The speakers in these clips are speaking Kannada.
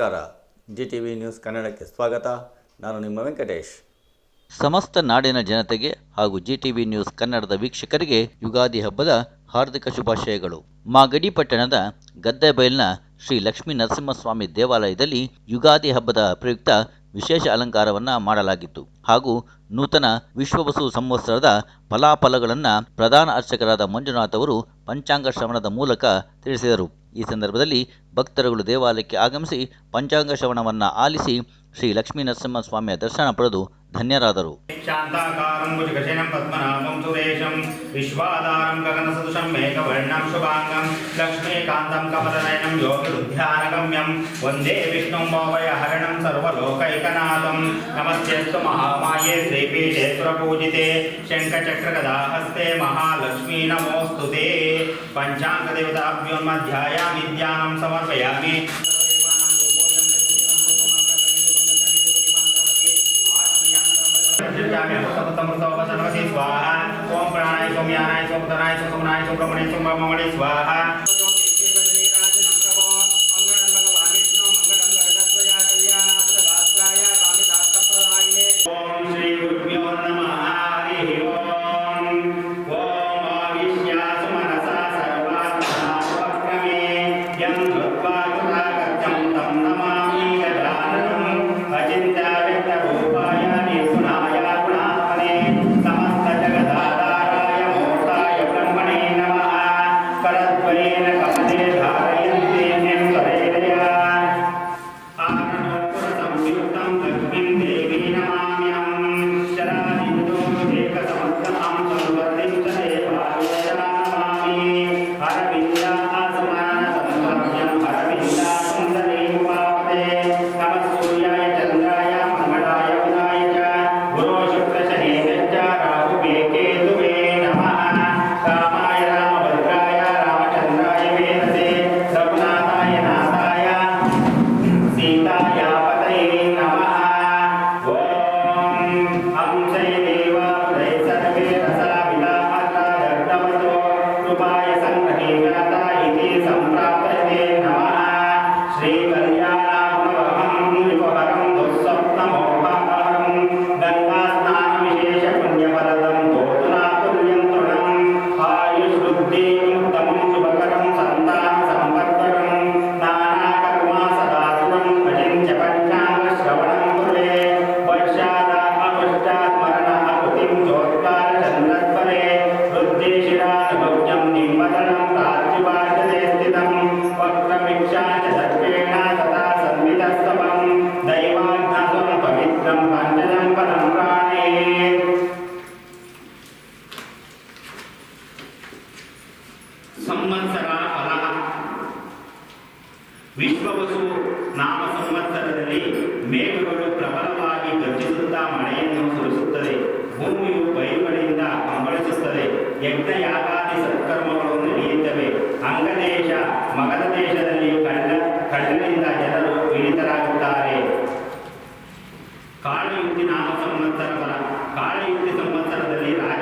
ನಮಸ್ಕಾರ. ಜಿ ಟಿ ವಿ ನ್ಯೂಸ್ ಕನ್ನಡಕ್ಕೆ ಸ್ವಾಗತ. ನಾನು ನಿಮ್ಮ ವೆಂಕಟೇಶ್. ಸಮಸ್ತ ನಾಡಿನ ಜನತೆಗೆ ಹಾಗೂ ಜಿ ಟಿ ವಿ ನ್ಯೂಸ್ ಕನ್ನಡದ ವೀಕ್ಷಕರಿಗೆ ಯುಗಾದಿ ಹಬ್ಬದ ಹಾರ್ದಿಕ ಶುಭಾಶಯಗಳು. ಮಾಗಡಿ ಪಟ್ಟಣದ ಗದ್ದೆಬೈಲ್ನ ಶ್ರೀ ಲಕ್ಷ್ಮೀ ನರಸಿಂಹಸ್ವಾಮಿ ದೇವಾಲಯದಲ್ಲಿ ಯುಗಾದಿ ಹಬ್ಬದ ಪ್ರಯುಕ್ತ ವಿಶೇಷ ಅಲಂಕಾರವನ್ನು ಮಾಡಲಾಗಿತ್ತು. ಹಾಗೂ ನೂತನ ವಿಶ್ವವಸು ಸಂವತ್ಸರದ ಫಲಾಫಲಗಳನ್ನು ಪ್ರಧಾನ ಅರ್ಚಕರಾದ ಮಂಜುನಾಥ್ ಅವರು ಪಂಚಾಂಗ ಶ್ರವಣದ ಮೂಲಕ ತಿಳಿಸಿದರು. ಈ ಸಂದರ್ಭದಲ್ಲಿ ಭಕ್ತರುಗಳು ದೇವಾಲಯಕ್ಕೆ ಆಗಮಿಸಿ ಪಂಚಾಂಗ ಶ್ರವಣವನ್ನು ಆಲಿಸಿ ಶ್ರೀ ಲಕ್ಷ್ಮೀ ನರಸಿಂಹಸ್ವಾಮಿಯ ದರ್ಶನ ಪಡೆದು ಧನ್ಯರಾದರು వందే విష్ణుం భవయహరణం సర్వలోకైకనాథం. నమస్తేస్తు మహామాయే శ్రీపీఠేశ్వరపూజితే శంఖచక్రగదాహస్తే మహాలక్ష్మీ నమోస్తుతే. పంచాంగదేవతాభ్యోన్మధ్యాయా విద్యానం సమర్పయామి. स्वाहा ॐ प्राणाय सौम्यानाय सौपतनाय सौसमनाय सौब्रह्मणे सौब्रह्मणे स्वाहा ನಾಮ ಸಂವತ್ಸರದಲ್ಲಿ ಮೇಘಗಳು ಪ್ರಬಲವಾಗಿ ಗರ್ಜಿಸುತ್ತಾ ಮಳೆಯನ್ನು ಸುರಿಸುತ್ತದೆ. ಭೂಮಿಯು ಬೈಮಳೆಯಿಂದ ಕಂಬಳಿಸುತ್ತದೆ. ಯಜ್ಞ ಯಾಗಾದಿ ಸತ್ಕರ್ಮಗಳು ನಡೆಯುತ್ತವೆ. ಅಂಗದೇಶ ಮಗಧ ದೇಶದಲ್ಲಿ ಕಳ್ಳ ಕಳ್ಳನಿಂದ ಜನರು ಪೀಡಿತರಾಗುತ್ತಾರೆ ಕಾಳಯುಕ್ತಿ ನಾಮ ಸಂವತ್ಸರ ಕಾಳಯುಕ್ತಿ ಸಂವತ್ಸರದಲ್ಲಿ ರಾಜರುಗಳು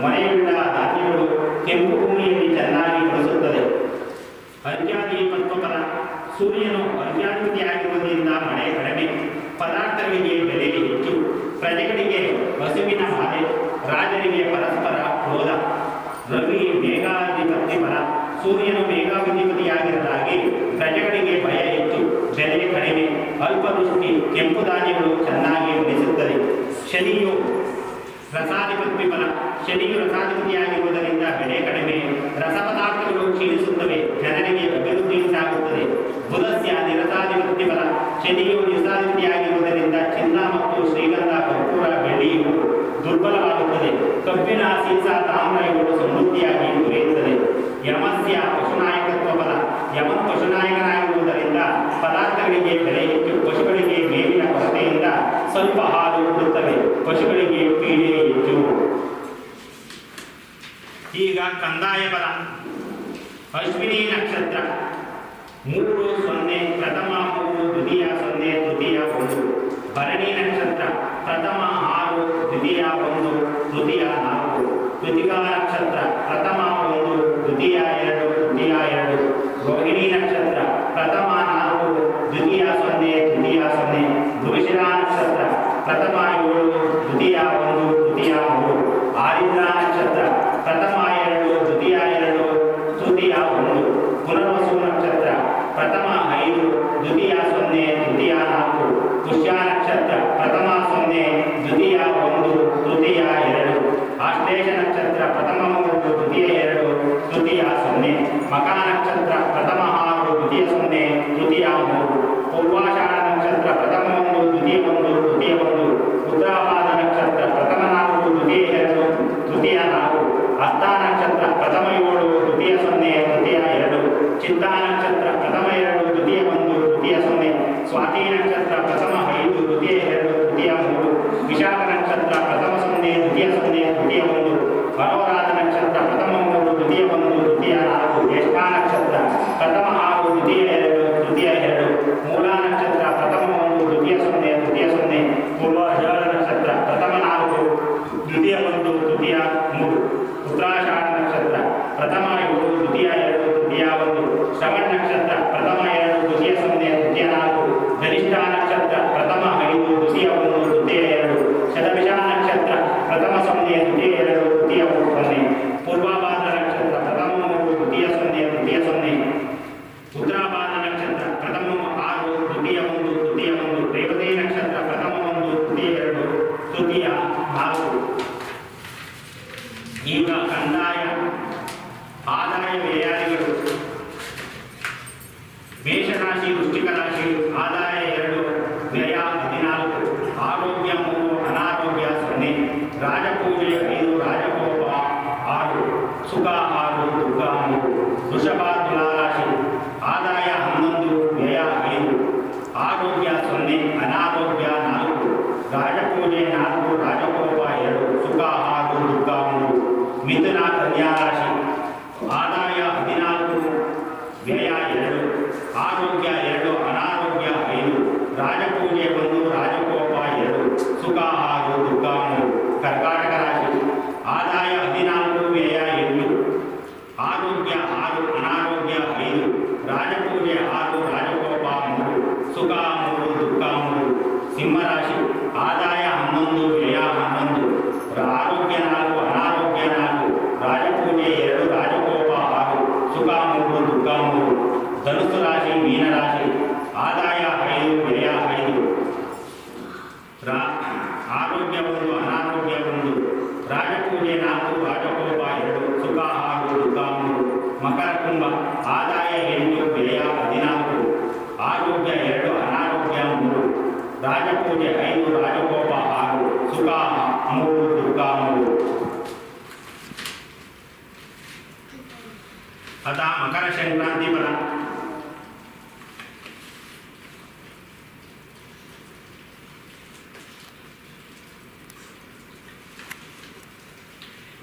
ಮೊನೆಯುಳ್ಳ ಧಾನ್ಯಗಳು ಕೆಂಪು ಭೂಮಿಯಲ್ಲಿ ಚೆನ್ನಾಗಿ ಬಳಸುತ್ತದೆ ಅರ್ಜಾದಿ ಮತ್ತು ಫಲ ಸೂರ್ಯನು ಅರ್ಘ್ಯಾಧಿಪತಿಯಾಗಿರುವುದರಿಂದ ಮಳೆ ಕಡಿಮೆ. ಪದಾರ್ಥಗಳಿಗೆ ಬೆಲೆ ಹೆಚ್ಚು. ಪ್ರಜೆಗಳಿಗೆ ಹಸುವಿನ ಮಾಲೆ ರಾಜರಿಗೆ ಪರಸ್ಪರ ಕ್ರೋಧ. ರವಿ ಮೇಘಾಧಿಪತಿ ಫಲ ಸೂರ್ಯನು ಮೇಘಾಧಿಪತಿಯಾಗಿರಲಾಗಿ ಪ್ರಜೆಗಳಿಗೆ ಭಯ ಹೆಚ್ಚು. ಬೆಲೆ ಕಡಿಮೆ. ಅಲ್ಪದೃಷ್ಟಿ. ಕೆಂಪು ಧಾನ್ಯಗಳು ಚೆನ್ನಾಗಿ ಬೆಳೆಸುತ್ತದೆ ಶನಿಯು ರಸಾಧಿಪತಿ ಬಲ ಶನಿಯು ರಸಾಧಿಪತಿಯಾಗಿರುವುದರಿಂದ ಬೆಲೆ ಕಡಿಮೆ, ರಸಪದಾರ್ಥಗಳು ಕ್ಷೀಣಿಸುತ್ತವೆ, ಜನರಿಗೆ ಅಭಿವೃದ್ಧಿ ಸಾಗುತ್ತದೆ. ಬುಧಸ್ಯ ನಿರಸಾಧಿಪತಿ ಬಲ ಶನಿಯು ನಿರಸಾಧಿಪತಿಯಾಗಿರುವುದರಿಂದ ಚಿನ್ನ ಮತ್ತು ಶ್ರೀಗಂಧ ಕರ್ಪೂರ ಬೆಳ್ಳಿಯು ದುರ್ಬಲವಾಗುತ್ತದೆ. ಕಬ್ಬಿಣ, ಸೀಸ ತಾಮ್ರ ಸಮೃದ್ಧಿಯಾಗಿ ದೊರೆಯುತ್ತದೆ ಯಮಸ್ಯ ಪಶುನಾಯಕತ್ವ ಬಲ ಯಮ ಪಶುನಾಯಕನಾಗಿ ಪದಾರ್ಥಗಳಿಗೆ ಬೆಲೆ ಹೆಚ್ಚು, ಪಶುಗಳಿಗೆ ಮೇವಿನ ಕೊರತೆಯಿಂದ ಸ್ವಲ್ಪ ಹಾಲು ಕೊಡುತ್ತವೆ ಪಶುಗಳಿಗೆ ಪೀಡೆ ಹೆಚ್ಚು. ಈಗ ಕಂದಾಯ ಬಲ. ಅಶ್ವಿನಿ ನಕ್ಷತ್ರ. ಮೂರು ಸೊನ್ನೆ, ಪ್ರಥಮ ಮೂರು, ದ್ವಿತೀಯ ಸೊನ್ನೆ, ತೃತೀಯ ಒಂದು. ಭರಣಿ ನಕ್ಷತ್ರ, ಪ್ರಥಮ ಒಂದನೇ ತೃತೀಯ ಒಂದು ಪೂರ್ವಾಷಾಢ ನಕ್ಷತ್ರ ಪ್ರಥಮ ಒಂದು ದ್ವಿತೀಯ ಒಂದು ತೃತೀಯ ಒಂದು ಉತ್ತರಾಪಾದ ನಕ್ಷತ್ರ ಪ್ರಥಮ ನಾಲ್ಕು ತೃತೀಯ ಎರಡು ತೃತೀಯ ನಾಲ್ಕು ಹಸ್ತ ನಕ್ಷತ್ರ ಪ್ರಥಮ ಏಳು ತೃತೀಯ ಸೊನ್ನೆ ತೃತೀಯ ಎರಡು ಚಿಂತಾ ನಕ್ಷತ್ರ ಪ್ರಥಮ ಏಳು ದ್ವಿತೀಯ ಎರಡು ತೃತೀಯ ಒಂದು ಶ್ರವಣ ನಕ್ಷತ್ರ ಪ್ರಥಮ ಎರಡು ದ್ವಿತೀಯ ಸೊನ್ನೆ ತೃತೀಯ ನಾಲ್ಕು రాజపూజ మీరు రాజగోప. ఆరు. సుఖ ఆరు దుర్గాము వృషభా ನಿಮ್ಮ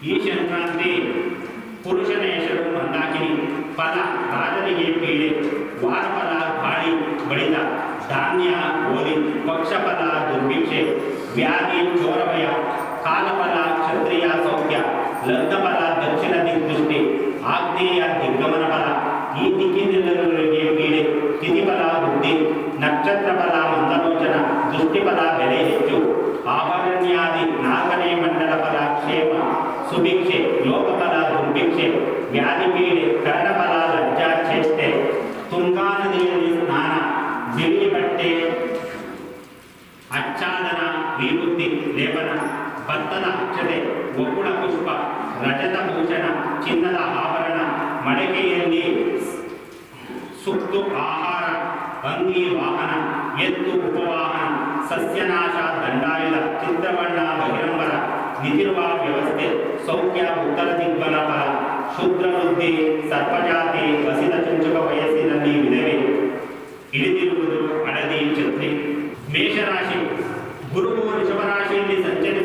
ಈ ಸಂಕ್ರಾಂತಿ ಪುರುಷನ ಹೆಸರು ಮಂದಾಕಿನಿ ಫಲ ರಾಜನಿಗೆ ಪೀಡೆ ವಾರಫಲ ಗಾಳಿ ಬಳಿತ ಧಾನ್ಯ ಗೋಧಿ ಪಕ್ಷಫಲ ದುರ್ಭಿಕ್ಷೆ ವ್ಯಾಧಿ ಚೋರಭಯ ಕಾಲಫಲ ಕ್ಷತ್ರಿಯ ಸೌಖ್ಯ ಲಗ್ನಫಲ ದಕ್ಷಿಣ ದಿಗ್ದೃಷ್ಟಿ ಆಗ್ನೇಯ ದಿಗ್ಗಮನ ಫಲ ಈ ದಿಕ್ಕಿನಿಲ್ಲದವರಿಗೆ ಪೀಡೆ ತಿಥಿಫಲ ಬುದ್ಧಿ ನಕ್ಷತ್ರ ಫಲ ಮಂದಲೋಚನ ದೃಷ್ಟಿಫಲ ಬೆಲೆ ಹೆಚ್ಚು ಆಭರಣ್ಯಾದಿ ನಾಲ್ಕನೇ ಮಂಡಲ ಫಲ ಕ್ಷೇಮ ಸುಭಿಕ್ಷೆ ಲೋಕಫಲ ದುರ್ಭಿಕ್ಷೆ ವ್ಯಾಧಿ ಪೀಡೆ ಕರ್ಣಫಲ ಲಜ್ಜಾ ಚೇಷ್ಟೆ ತುಂಗಾ ನದಿಯಲ್ಲಿ ಸ್ನಾನ ಬಿಳಿ ಬಟ್ಟೆ ಆಚ್ಛಾದನ ವಿಭೂತಿ ಲೇಪನ ಭತ್ತದ ಅಕ್ಷತೆ ಒಕ್ಕುಳ ಪುಷ್ಪ ರಜತ ಭೂಷಣ ಚಿನ್ನದ ಆಭರಣ ಮಡಕೆಯಲ್ಲಿ ಸುತ್ತು ಆಹಾರ ಅಂಗಿ ವಾಹನ ಎತ್ತು ಉಪವಾಹನ ಸಸ್ಯನಾಶ ದಂಡಾಯುಧ ಚಿತ್ರಬಣ್ಣ ಬಹಿರಂಬರ ನಿತಿರುವ ವ್ಯವಸ್ಥೆ ಸೌಖ್ಯ ಉತ್ತರ ದಿಗ್ಬಲ ಫಲ ಶೂದ್ರ ವೃದ್ಧಿ ಸರ್ಪಜಾತಿ ಹಸಿದ ಚುಂಚುಕ ವಯಸ್ಸಿನಲ್ಲಿ ವಿಧವೆ ಇಳಿದಿರುವುದು ಹಳದಿ ಛತ್ರಿ ಮೇಷರಾಶಿ ಗುರುವು ಋಷಭರಾಶಿಯಲ್ಲಿ ಸಂಚರಿಸುವಾಗ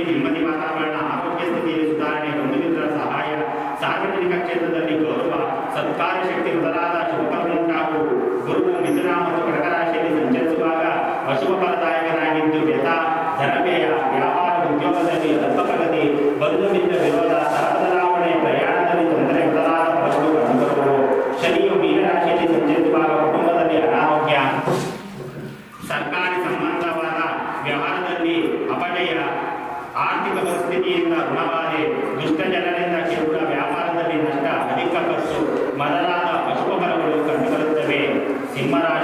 ಕುಟುಂಬದಲ್ಲಿ ನೆಮ್ಮದಿ ವಾತಾವರಣ ಆರೋಗ್ಯ ಸ್ಥಿತಿಯಲ್ಲಿ ಸುಧಾರಣೆ ಬಂಧು ಮಿತ್ರರ ಸಹಾಯ ಸಾರ್ವಜನಿಕ ಕ್ಷೇತ್ರದಲ್ಲಿ ಗೌರವ ಸತ್ಕಾರ ಶಕ್ತಿ ಮೊದಲಾದ ಶುಭ ಫಲಗಳುಂಟಾಗುವುದು ಗುರುವು ಮಿಥುನ ಮತ್ತು ಕಟಕ ರಾಶಿಯಲ್ಲಿ ಸಂಚರಿಸುವಾಗ ಅಶುಭ ಫಲದಾಯಕನಾಗಿದ್ದು ವ್ಯಥ ಧನವ್ಯಯ ವ್ಯಾಪಾರ ಉದ್ಯೋಗದಲ್ಲಿ ಅಲ್ಪ ಪ್ರಗತಿ ಬಂಧು ಮಿತ್ರ ವಿರೋಧ ಸ್ಥಳ ಬದಲಾವಣೆ ಪ್ರಯಾಣದಲ್ಲಿ ತೊಂದರೆ ಮೊದಲಾದ ಫಲಗಳು ಕಂಡುಬರುವುದು ಶನಿಯು ಮೀನರಾಶಿಯಲ್ಲಿ ಸಂಚರಿಸುವಾಗ ಕುಟುಂಬದಲ್ಲಿ ಅನಾರೋಗ್ಯ ಸರ್ಕಾರಿ ಸಂಬಂಧವಾದ ವ್ಯವಹಾರದಲ್ಲಿ ಅಪಜಯ ಆರ್ಥಿಕ ಪರಿಸ್ಥಿತಿಯಿಂದ ಋಣಬಾಧೆ ದುಷ್ಟ ಜನರಿಂದ ವ್ಯಾಪಾರದಲ್ಲಿ ನಷ್ಟ ಅಧಿಕ ಖರ್ಚು ಮೊದಲಾದ ಅಶುಭ ಕಂಡುಬರುತ್ತವೆ. ಸಿಂಹರಾಶಿ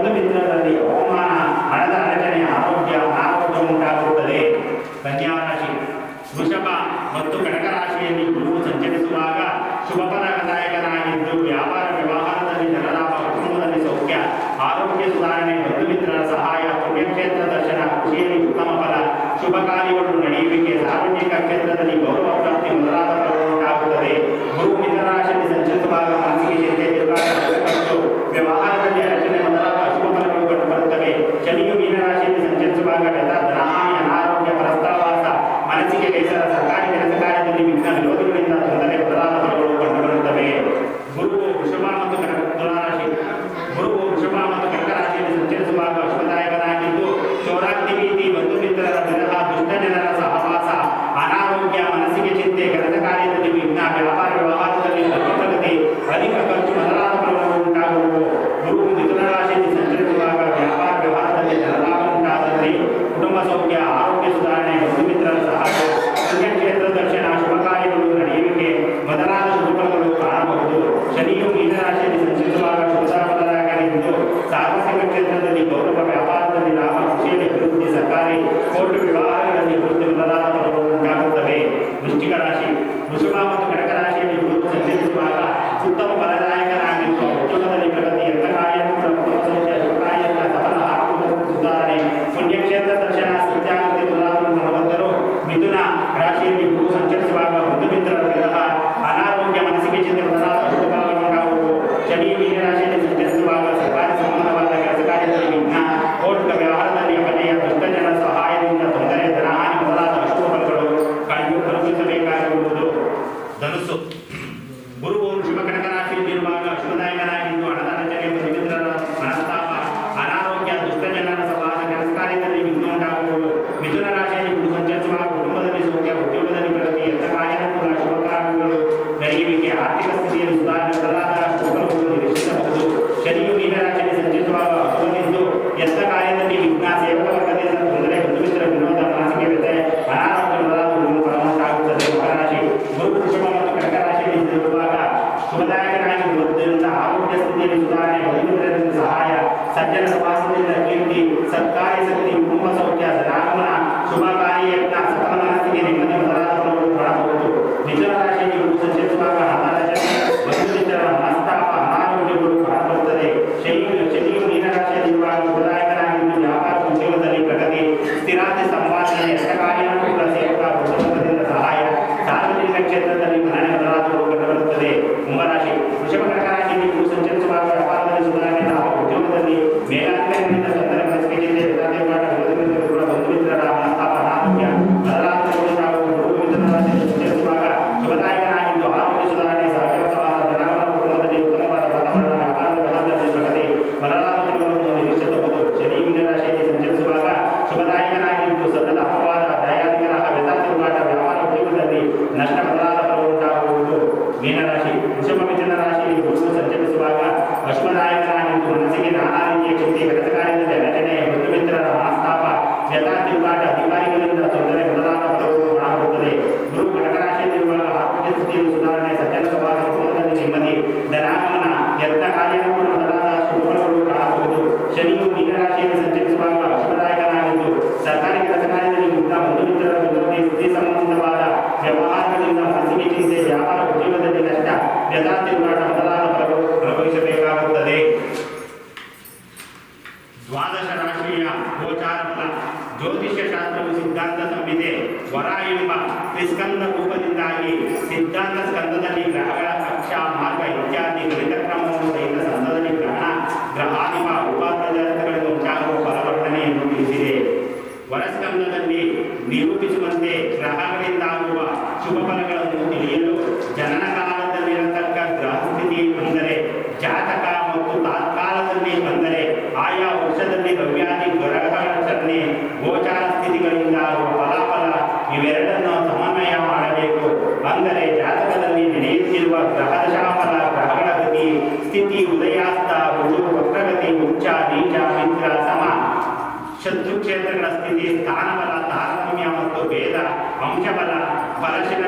சொந்தம் இருந்தால் ಗುರು टीका राशि मुसलमान पुराण सुधारकरण की संवाद una culpa de. paragem